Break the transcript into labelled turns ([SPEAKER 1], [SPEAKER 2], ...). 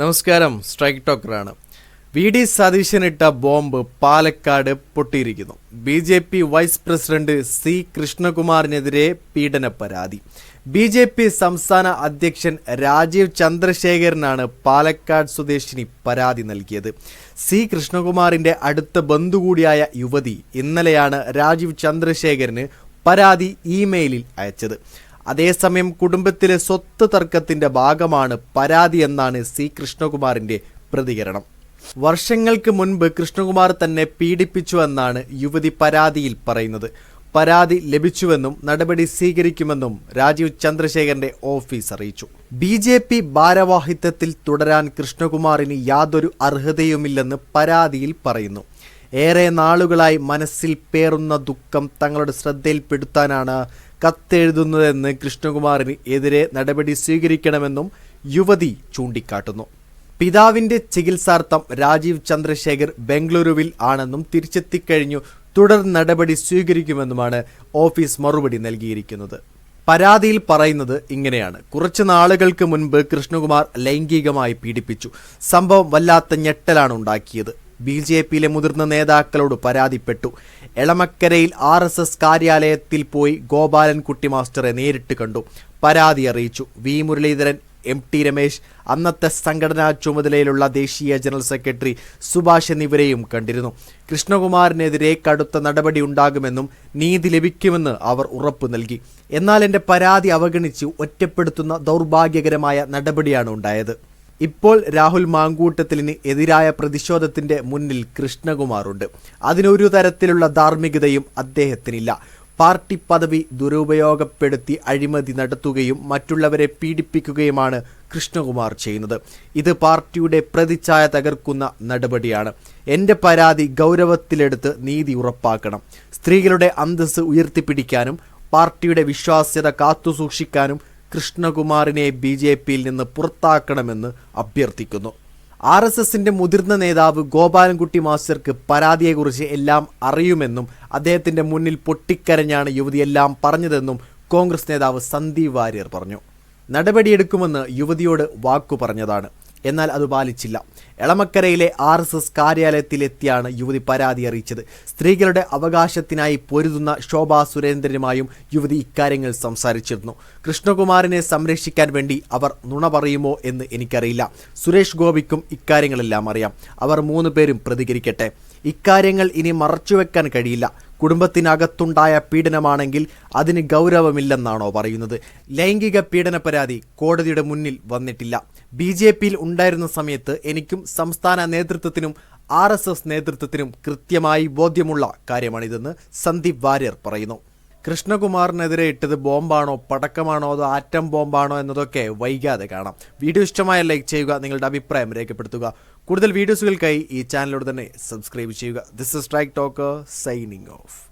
[SPEAKER 1] നമസ്കാരം. സ്ട്രൈക്ക് ടോക്കറാണ് V D സതീശനിട്ട bomb Palakkad പൊട്ടിയിരിക്കുന്നു. B J P vice president C കൃഷ്ണകുമാറിനെതിരെ പീഡന പരാതി. ബി ജെ പി സംസ്ഥാന അധ്യക്ഷൻ രാജീവ് ചന്ദ്രശേഖരനാണ് പാലക്കാട് സ്വദേശിനി പരാതി നൽകിയത്. സി കൃഷ്ണകുമാറിന്റെ അടുത്ത ബന്ധു കൂടിയായ യുവതി ഇന്നലെയാണ് രാജീവ് ചന്ദ്രശേഖരന് പരാതി ഇമെയിലിൽ അയച്ചത്. അതേസമയം കുടുംബത്തിലെ സ്വത്ത് തർക്കത്തിന്റെ ഭാഗമാണ് പരാതി എന്നാണ് സി കൃഷ്ണകുമാറിന്റെ പ്രതികരണം. വർഷങ്ങൾക്ക് മുൻപ് കൃഷ്ണകുമാർ തന്നെ പീഡിപ്പിച്ചുവെന്നാണ് യുവതി പരാതിയിൽ പറയുന്നത്. പരാതി ലഭിച്ചുവെന്നും നടപടി സ്വീകരിക്കുമെന്നും രാജീവ് ചന്ദ്രശേഖരന്റെ ഓഫീസ് അറിയിച്ചു. ബി ജെ പി ഭാരവാഹിത്വത്തിൽ തുടരാൻ കൃഷ്ണകുമാറിന് യാതൊരു അർഹതയുമില്ലെന്ന് പരാതിയിൽ പറയുന്നു. ഏറെ നാളുകളായി മനസ്സിൽ പേറുന്ന ദുഃഖം തങ്ങളുടെ ശ്രദ്ധയിൽപ്പെടുത്താനാണ് കത്തെഴുതുന്നതെന്ന് കൃഷ്ണകുമാറിന് എതിരെ നടപടി സ്വീകരിക്കണമെന്നും യുവതി ചൂണ്ടിക്കാട്ടുന്നു. പിതാവിന്റെ ചികിത്സാർത്ഥം രാജീവ് ചന്ദ്രശേഖർ ബംഗളൂരുവിൽ ആണെന്നും തിരിച്ചെത്തിക്കഴിഞ്ഞു തുടർ നടപടി സ്വീകരിക്കുമെന്നുമാണ് ഓഫീസ് മറുപടി നൽകിയിരിക്കുന്നത്. പരാതിയിൽ പറയുന്നത് ഇങ്ങനെയാണ്. കുറച്ച് നാളുകൾക്ക് മുൻപ് കൃഷ്ണകുമാർ ലൈംഗികമായി പീഡിപ്പിച്ചു. സംഭവം വല്ലാത്ത ഞെട്ടലാണ് ഉണ്ടാക്കിയത്. ബി ജെ പിയിലെ മുതിർന്ന നേതാക്കളോട് പരാതിപ്പെട്ടു. എളമക്കരയിൽ ആർ എസ് എസ് കാര്യാലയത്തിൽ പോയി ഗോപാലൻകുട്ടി മാസ്റ്ററെ നേരിട്ട് കണ്ടു. പരാതി അറിയിച്ചു. V Muraleedharan M T Ramesh അന്നത്തെ സംഘടനാ ചുമതലയിലുള്ള ദേശീയ ജനറൽ സെക്രട്ടറി സുഭാഷ് എന്നിവരെയും കണ്ടിരുന്നു. കൃഷ്ണകുമാറിനെതിരെ കടുത്ത നടപടി ഉണ്ടാകുമെന്നും നീതി ലഭിക്കുമെന്ന് അവർ ഉറപ്പു നൽകി. എന്നാൽ എന്റെ പരാതി അവഗണിച്ച് ഒറ്റപ്പെടുത്തുന്ന ദൗർഭാഗ്യകരമായ നടപടിയാണ് ഉണ്ടായത്. ഇപ്പോൾ രാഹുൽ മാങ്കൂട്ടത്തിലിന് എതിരായ പ്രതിഷേധത്തിന്റെ മുന്നിൽ കൃഷ്ണകുമാറുണ്ട്. അതിനൊരു തരത്തിലുള്ള ധാർമ്മികതയും അദ്ദേഹത്തിനില്ല. പാർട്ടി പദവി ദുരുപയോഗപ്പെടുത്തി അഴിമതി നടത്തുകയും മറ്റുള്ളവരെ പീഡിപ്പിക്കുകയുമാണ് കൃഷ്ണകുമാർ ചെയ്യുന്നത്. ഇത് പാർട്ടിയുടെ പ്രതിച്ഛായ തകർക്കുന്ന നടപടിയാണ്. എന്റെ പരാതി ഗൗരവത്തിലെടുത്ത് നീതി ഉറപ്പാക്കണം. സ്ത്രീകളുടെ അന്തസ് ഉയർത്തിപ്പിടിക്കാനും പാർട്ടിയുടെ വിശ്വാസ്യത കാത്തുസൂക്ഷിക്കാനും കൃഷ്ണകുമാറിനെ ബി ജെ പിയിൽ നിന്ന് പുറത്താക്കണമെന്ന് അഭ്യർത്ഥിക്കുന്നു. ആർ എസ് എസിന്റെ മുതിർന്ന നേതാവ് ഗോപാലൻകുട്ടി മാസ്റ്റർക്ക് പരാതിയെക്കുറിച്ച് എല്ലാം അറിയുമെന്നും അദ്ദേഹത്തിന്റെ മുന്നിൽ പൊട്ടിക്കരഞ്ഞാണ് യുവതി എല്ലാം പറഞ്ഞതെന്നും കോൺഗ്രസ് നേതാവ് സന്ദീപ് വാര്യർ പറഞ്ഞു. നടപടിയെടുക്കുമെന്ന് യുവതിയോട് വാക്കു പറഞ്ഞതാണ്. എന്നാൽ അത് പാലിച്ചില്ല. എളമക്കരയിലെ ആർ എസ് എസ് കാര്യാലയത്തിലെത്തിയാണ് യുവതി പരാതി അറിയിച്ചത്. സ്ത്രീകളുടെ അവകാശത്തിനായി പൊരുതുന്ന ശോഭാ സുരേന്ദ്രനുമായും യുവതി ഇക്കാര്യങ്ങൾ സംസാരിച്ചിരുന്നു. കൃഷ്ണകുമാറിനെ സംരക്ഷിക്കാൻ വേണ്ടി അവർ നുണ പറയുമോ എന്ന് എനിക്കറിയില്ല. സുരേഷ് ഗോപിക്കും ഇക്കാര്യങ്ങളെല്ലാം അറിയാം. അവർ മൂന്ന് പേരും പ്രതികരിക്കട്ടെ. ഇക്കാര്യങ്ങൾ ഇനി മറച്ചുവെക്കാൻ കഴിയില്ല. കുടുംബത്തിനകത്തുണ്ടായ പീഡനമാണെങ്കിൽ അതിന് ഗൗരവമില്ലെന്നാണോ പറയുന്നത്. ലൈംഗിക പീഡന പരാതി കോടതിയുടെ മുന്നിൽ വന്നിട്ടില്ല. ബി ജെ പിയിൽ ഉണ്ടായിരുന്ന സമയത്ത് എനിക്കും സംസ്ഥാന നേതൃത്വത്തിനും ആർ എസ് എസ് നേതൃത്വത്തിനും കൃത്യമായി ബോധ്യമുള്ള കാര്യമാണിതെന്ന് സന്ദീപ് വാര്യർ പറയുന്നു. കൃഷ്ണകുമാറിനെതിരെ ഇട്ടത് ബോംബാണോ പടക്കമാണോ അതോ ആറ്റം ബോംബാണോ എന്നതൊക്കെ വൈകാതെ കാണാം. വീഡിയോ ഇഷ്ടമായ ലൈക്ക് ചെയ്യുക നിങ്ങളുടെ അഭിപ്രായം രേഖപ്പെടുത്തുക. കൂടുതൽ വീഡിയോസുകൾക്കായി ഈ ചാനലോട് തന്നെ സബ്സ്ക്രൈബ് ചെയ്യുക. This is strike talk signing off